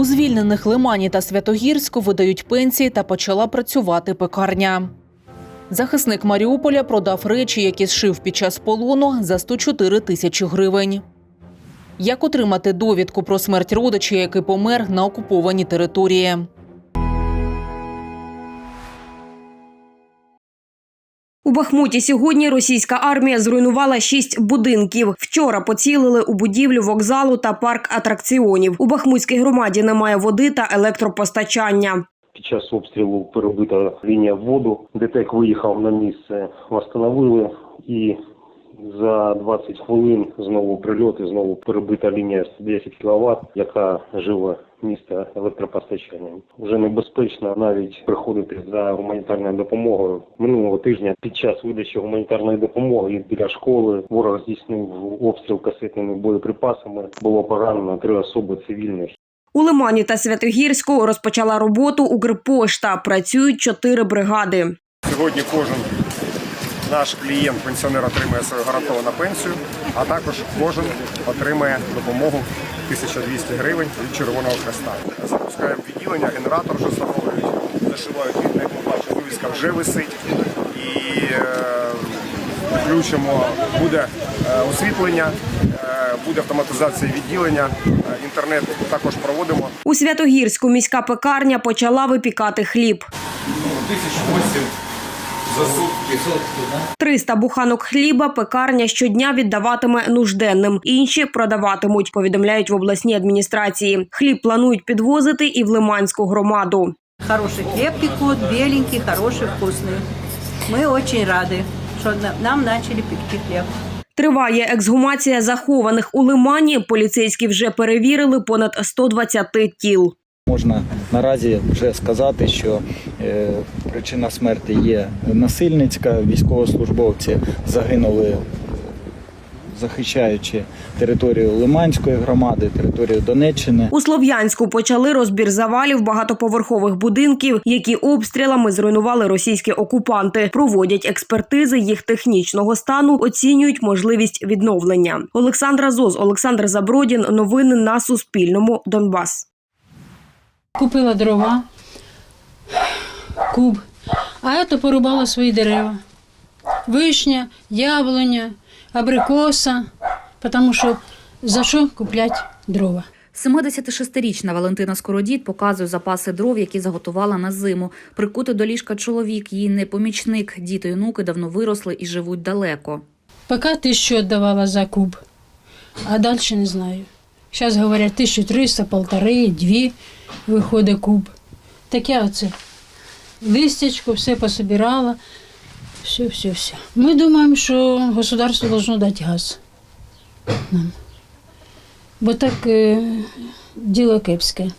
У звільнених Лимані та Святогірську видають пенсії та почала працювати пекарня. Захисник Маріуполя продав речі, які зшив під час полону за 104 тисячі гривень. Як отримати довідку про смерть родича, який помер на окупованій території? У Бахмуті сьогодні російська армія зруйнувала шість будинків. Вчора поцілили у будівлю вокзалу та парк атракціонів. У Бахмутській громаді немає води та електропостачання. Під час обстрілу перебита лінія воду. ДТЕК виїхав на місце, встановили і за 20 хвилин знову прильот і знову перебита лінія 110 кВт, яка живе місто електропостачанням. Вже небезпечно навіть приходити за гуманітарною допомогою. Минулого тижня під час видачі гуманітарної допомоги біля школи ворог здійснив обстріл касетними боєприпасами. Було поранено три особи цивільних. У Лимані та Святогірську розпочала роботу Укрпошта. Працюють чотири бригади. Сьогодні кожен наш клієнт, пенсіонер отримує свою гарантовану пенсію, а також кожен отримає допомогу 1200 гривень від Червоного Хреста. Запускаємо відділення, генератор вже встановлюють, зашивають вікна, як ми бачимо, вивіска вже висить. І е, включимо, буде е, освітлення, е, буде автоматизація відділення, інтернет також проводимо. У Святогірську міська пекарня почала випікати хліб. за сутки. 300 буханок хліба пекарня щодня віддаватиме нужденним. Інші продаватимуть, повідомляють в обласній адміністрації. Хліб планують підвозити і в Лиманську громаду. Хороший хлеб пекут, беленький, хороший, вкусный. Мы очень рады, что на- нам начали пекти хлеб. Триває ексгумація захованих у лимані. Поліцейські вже перевірили понад 120 тіл. Можна наразі вже сказати, що е, причина смерті є насильницька. Військовослужбовці загинули, захищаючи територію Лиманської громади, територію Донеччини. У Слов'янську почали розбір завалів багатоповерхових будинків, які обстрілами зруйнували російські окупанти. Проводять експертизи їх технічного стану, оцінюють можливість відновлення. Олександра Зоз, Олександр Забродін. Новини на Суспільному. Донбас. Купила дрова, куб, а я то порубала свої дерева. Вишня, яблуня, абрикоса, тому що за що купляти дрова? 76-річна Валентина Скородіт показує запаси дров, які заготувала на зиму. Прикутий до ліжка чоловік, її не помічник. Діти й онуки давно виросли і живуть далеко. Поки тисячу віддавала за куб, а далі не знаю. Зараз говорять 1300, полтори, дві виходить куб. Таке оце. Листячко, все пособирала. Все, все, все. Ми думаємо, що государство должно дати газ нам. Бо так е, діло кепське.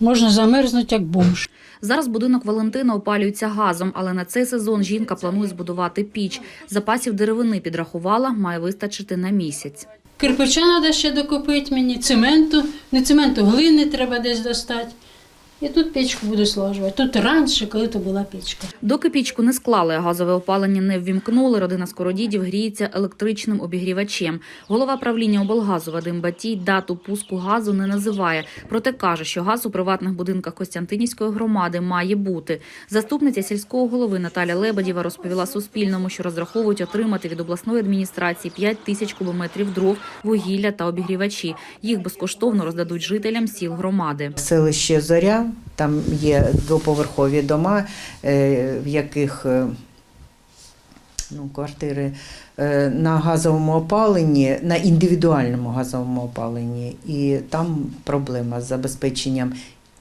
Можна замерзнути, як бомж. Зараз будинок Валентина опалюється газом, але на цей сезон жінка планує збудувати піч. Запасів деревини підрахувала, має вистачити на місяць. Кирпича треба ще докупити мені, цементу, не цементу, глини треба десь достати. І тут печку буду слажувати. Тут раніше, коли то була печка. Доки пічку не склали, а газове опалення не ввімкнули, родина скородідів гріється електричним обігрівачем. Голова правління облгазу Вадим Батій дату пуску газу не називає, проте каже, що газ у приватних будинках Костянтинівської громади має бути. Заступниця сільського голови Наталя Лебедєва розповіла Суспільному, що розраховують отримати від обласної адміністрації 5 тисяч кубометрів дров, вугілля та обігрівачі. Їх безкоштовно роздадуть жителям сіл громади. Селище Зоря, там є двоповерхові дома, е, в яких е, ну, квартири е, на газовому опаленні, на індивідуальному газовому опаленні, і там проблема з забезпеченням.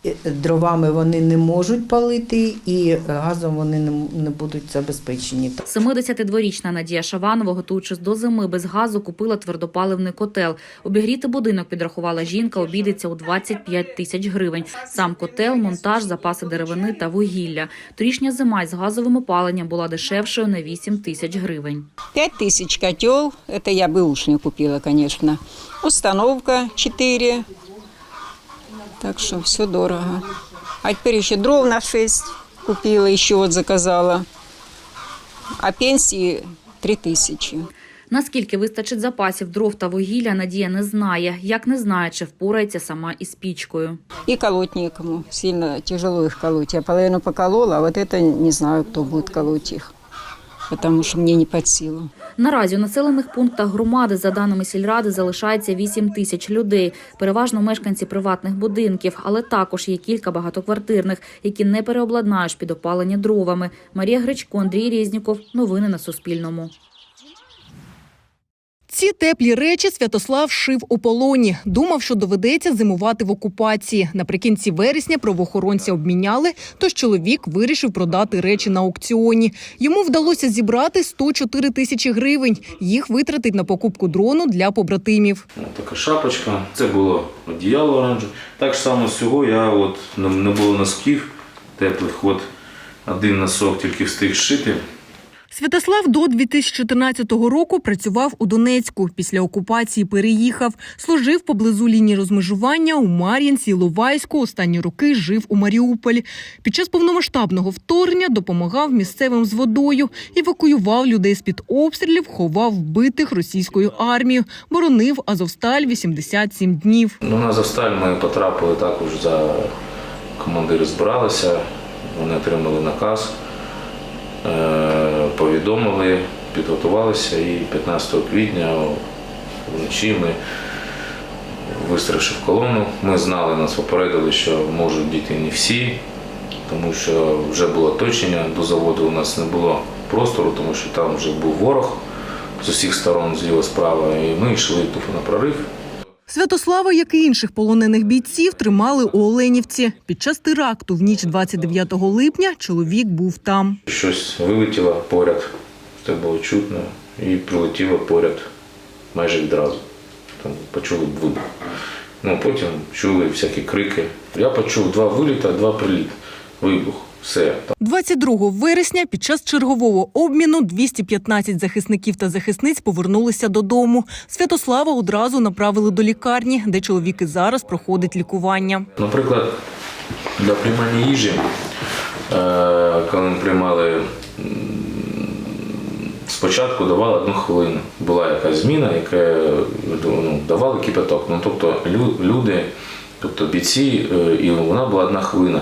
Е, Дровами вони не можуть палити, і газом вони не, м- не будуть забезпечені. 72-річна Надія Шаванова, готуючись до зими без газу, купила твердопаливний котел. Обігріти будинок підрахувала жінка, обійдеться у 25 тисяч гривень. Сам котел, монтаж, запаси деревини та вугілля. Торішня зима із газовим опаленням була дешевшою на 8 тисяч гривень. Пять тысяч котел, это я бэушный купила, конечно. Установка 4, так что все дорого. А теперь еще дров на 6 купила, еще вот заказала. А пенсии 3 тысячи. Наскільки вистачить запасів дров та вугілля, Надія не знає, як не знає, чи впорається сама із пічкою. И колоть некому. Сильно тяжело их колоть. Я половину поколола, а вот это не знаю, кто будет колоть их. Потому що мені не под силу. Наразі у населених пунктах громади, за даними сільради, залишається 8 тисяч людей, переважно мешканці приватних будинків, але також є кілька багатоквартирних, які не переобладнаєш під опалення дровами. Марія Гречко, Андрій Різніков. Новини на Суспільному. Ці теплі речі Святослав шив у полоні. Думав, що доведеться зимувати в окупації. Наприкінці вересня правоохоронці обміняли, тож чоловік вирішив продати речі на аукціоні. Йому вдалося зібрати 104 тисячі гривень. Їх витратить на покупку дрону для побратимів. Така шапочка, це було одіяло оранжеве. Так само всього я от не не було носків теплих. От один носок тільки встиг шити. Святослав до 2014 року працював у Донецьку. Після окупації переїхав, служив поблизу лінії розмежування у Мар'їнці, Іловайську. Останні роки жив у Маріуполі. Під час повномасштабного вторгнення допомагав місцевим з водою, евакуював людей з під обстрілів, ховав вбитих російською армією, боронив Азовсталь 87 днів. Ну, на Завсталь ми потрапили також за командири збиралися, вони отримали наказ, е, повідомили, підготувалися і 15 квітня вночі ми, вистроївши в колону, ми знали, нас попередили, що можуть діти не всі, тому що вже було оточення, до заводу у нас не було простору, тому що там вже був ворог з усіх сторон, зліва, справа, і ми йшли тупо на прорив. Святослава, як і інших полонених бійців, тримали у Оленівці. Під час теракту в ніч 29 липня чоловік був там. Щось вилетіло поряд, це було чутно, і прилетіло поряд майже відразу. Там почули вибух. Ну, потім чули всякі крики. Я почув два виліта, два приліт. Вибух. Все. 22 вересня під час чергового обміну 215 захисників та захисниць повернулися додому. Святослава одразу направили до лікарні, де чоловік і зараз проходить лікування. Наприклад, для приймання їжі, е, коли ми приймали спочатку давали одну хвилину. Була якась зміна, яка ну, давали кипяток. Ну, тобто люди, тобто бійці, е, і вона була одна хвилина.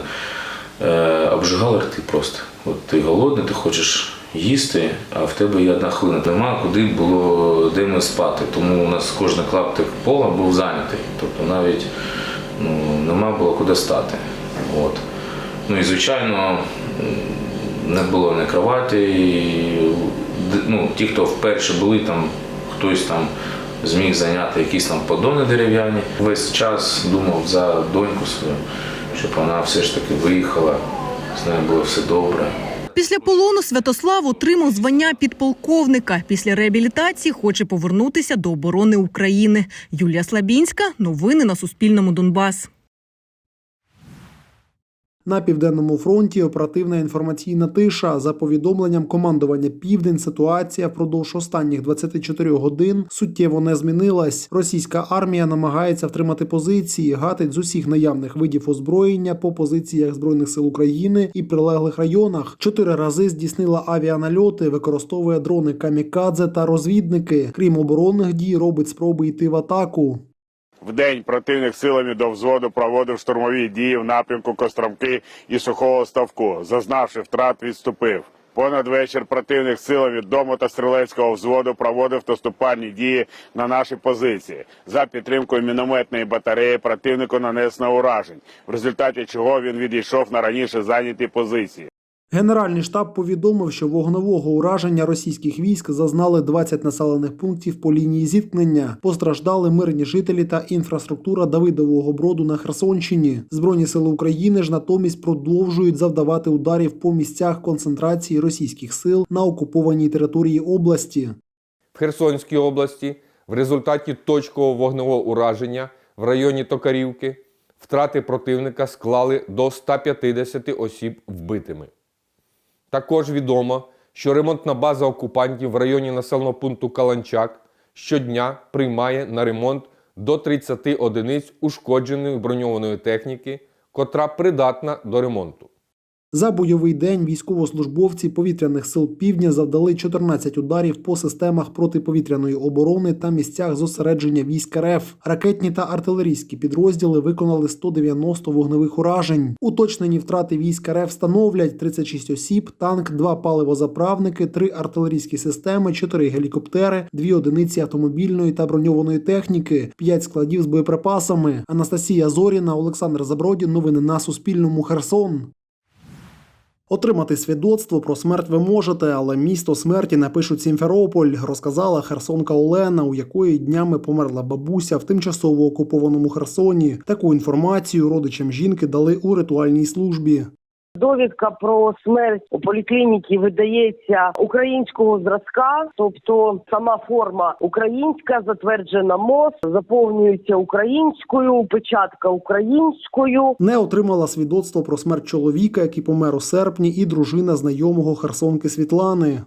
Е, Обжигали рти просто. От ти голодний, ти хочеш їсти, а в тебе є одна хвилина. Нема куди було де ми спати. Тому у нас кожен клаптик пола був зайнятий. Тобто навіть ну, нема було куди стати. От. Ну і звичайно, не було ні кроваті. І, ну, ті, хто вперше були там, хтось там зміг зайняти якісь там подони дерев'яні. Весь час думав за доньку свою, щоб вона все ж таки виїхала, з нею було все добре. Після полону Святослав отримав звання підполковника. Після реабілітації хоче повернутися до оборони України. Юлія Слабінська. Новини на Суспільному. Донбас. На південному фронті оперативна інформаційна тиша. За повідомленням командування Південь, ситуація впродовж останніх 24 годин суттєво не змінилась. Російська армія намагається втримати позиції, гатить з усіх наявних видів озброєння по позиціях збройних сил України і прилеглих районах. Чотири рази здійснила авіанальоти, використовує дрони камікадзе та розвідники. Крім оборонних дій, робить спроби йти в атаку. Вдень противник силами до взводу проводив штурмові дії в напрямку Костромки і Сухого Ставку. Зазнавши втрат, відступив. Понад вечір противник силами до мотострілецького взводу проводив наступальні дії на наші позиції. За підтримкою мінометної батареї противнику нанесено уражень, в результаті чого він відійшов на раніше зайняті позиції. Генеральний штаб повідомив, що вогневого ураження російських військ зазнали 20 населених пунктів по лінії зіткнення. Постраждали мирні жителі та інфраструктура Давидового броду на Херсонщині. Збройні сили України ж натомість продовжують завдавати ударів по місцях концентрації російських сил на окупованій території області. В Херсонській області в результаті точкового вогневого ураження в районі Токарівки втрати противника склали до 150 осіб вбитими. Також відомо, що ремонтна база окупантів в районі населеного пункту Каланчак щодня приймає на ремонт до 30 одиниць ушкодженої броньованої техніки, котра придатна до ремонту. За бойовий день військовослужбовці повітряних сил півдня завдали 14 ударів по системах протиповітряної оборони та місцях зосередження військ РФ. Ракетні та артилерійські підрозділи виконали 190 вогневих уражень. Уточнені втрати військ РФ становлять 36 осіб, танк, 2 паливозаправники, 3 артилерійські системи, 4 гелікоптери, 2 одиниці автомобільної та броньованої техніки, 5 складів з боєприпасами. Анастасія Зоріна, Олександр Забродін. Новини на Суспільному. Херсон. Отримати свідоцтво про смерть ви можете, але місто смерті напишуть Сімферополь, розказала херсонка Олена, у якої днями померла бабуся в тимчасово окупованому Херсоні. Таку інформацію родичам жінки дали у ритуальній службі. Довідка про смерть у поліклініці видається українського зразка, тобто сама форма українська, затверджена МОЗ, заповнюється українською, печатка українською. Не отримала свідоцтво про смерть чоловіка, який помер у серпні, і дружина знайомого херсонки Світлани.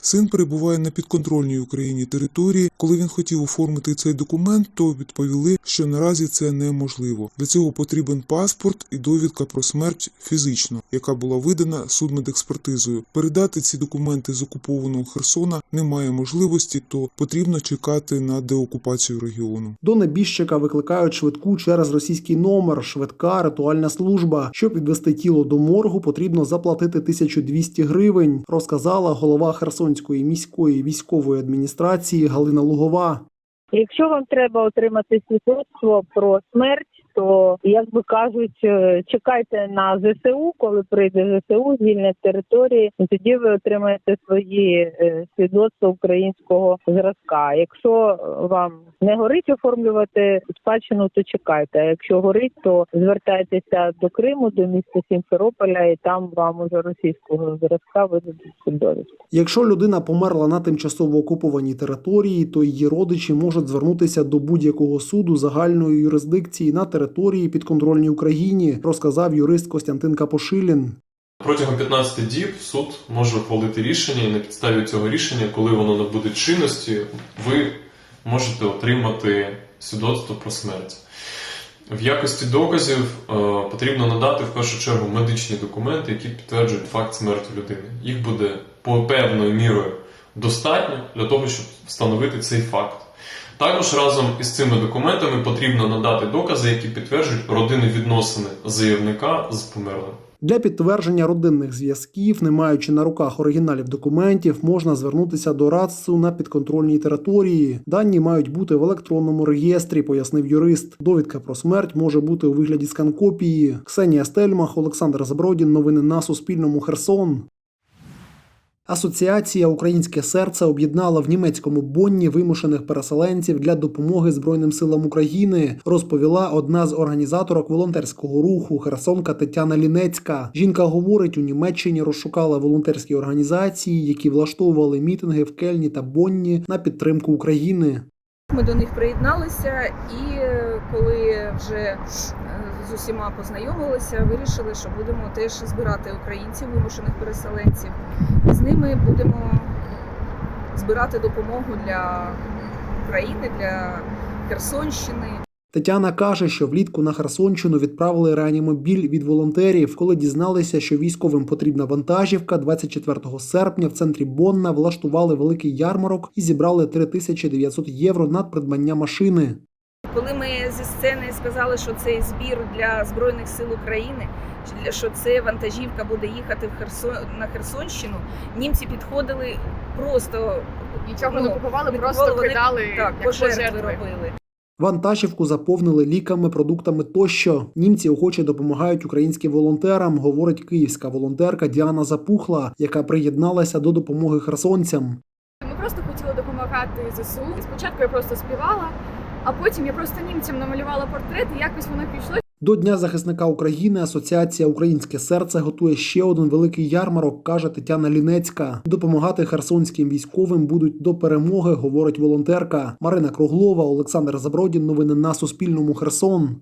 Син перебуває на підконтрольній Україні території. Коли він хотів оформити цей документ, то відповіли, що наразі це неможливо. Для цього потрібен паспорт і довідка про смерть фізично, яка була видана судмедекспертизою. Передати ці документи з окупованого Херсона немає можливості, то потрібно чекати на деокупацію регіону. До небіжчика викликають швидку через російський номер, швидка ритуальна служба. Щоб відвести тіло до моргу, потрібно заплатити 1200 гривень, розказала голова Херсонської міської військової адміністрації Галина Лугова. Якщо вам треба отримати свідоцтво про смерть, то як би кажуть, е, чекайте на ЗСУ, коли прийде ЗСУ, звільнять території, і тоді ви отримаєте свої е, свідоцтва українського зразка. Якщо вам не горить оформлювати спадщину, то чекайте. А якщо горить, то звертайтеся до Криму, до міста Сімферополя, і там вам уже російського зразка видадуть довідку. Якщо людина померла на тимчасово окупованій території, то її родичі можуть звернутися до будь-якого суду загальної юрисдикції на території підконтрольній Україні, розказав юрист Костянтин Капошилін. Протягом 15 діб суд може ухвалити рішення, і на підставі цього рішення, коли воно набуде чинності, ви можете отримати свідоцтво про смерть. В якості доказів е, потрібно надати в першу чергу медичні документи, які підтверджують факт смерті людини. Їх буде по певною мірою достатньо для того, щоб встановити цей факт. Також разом із цими документами потрібно надати докази, які підтверджують родинні відносини заявника з померлим. Для підтвердження родинних зв'язків, не маючи на руках оригіналів документів, можна звернутися до РАЦСу на підконтрольній території. Дані мають бути в електронному реєстрі, пояснив юрист. Довідка про смерть може бути у вигляді сканкопії. Ксенія Стельмах, Олександр Забродін. Новини на Суспільному. Херсон. Асоціація Українське серце об'єднала в німецькому Бонні вимушених переселенців для допомоги Збройним силам України, розповіла одна з організаторок волонтерського руху Херсонка Тетяна Лінецька. Жінка говорить, у Німеччині розшукала волонтерські організації, які влаштовували мітинги в Кельні та Бонні на підтримку України. Ми до них приєдналися, і е, коли вже е, з усіма познайомилися, вирішили, що будемо теж збирати українців, вимушених переселенців. З ними будемо збирати допомогу для України, для Херсонщини. Тетяна каже, що влітку на Херсонщину відправили реанімобіль від волонтерів. Коли дізналися, що військовим потрібна вантажівка, 24 серпня в центрі Бонна влаштували великий ярмарок і зібрали 3900 євро на придбання машини. Коли ми зі сцени сказали, що цей збір для збройних сил України, що це вантажівка буде їхати в Херсон на Херсонщину, німці підходили просто Нічого не купували, просто вони, кидали так, як пожертви пожертви. робили. Вантажівку заповнили ліками, продуктами тощо. Німці охоче допомагають українським волонтерам, говорить київська волонтерка Діана Запухла, яка приєдналася до допомоги херсонцям. Ми просто хотіли допомагати ЗСУ. Спочатку я просто співала, а потім я просто німцям намалювала портрет, і якось воно пішло. До Дня захисника України Асоціація Українське серце готує ще один великий ярмарок, каже Тетяна Лінецька. Допомагати херсонським військовим будуть до перемоги, говорить волонтерка Марина Круглова, Олександр Забродін. Новини на Суспільному. Херсон.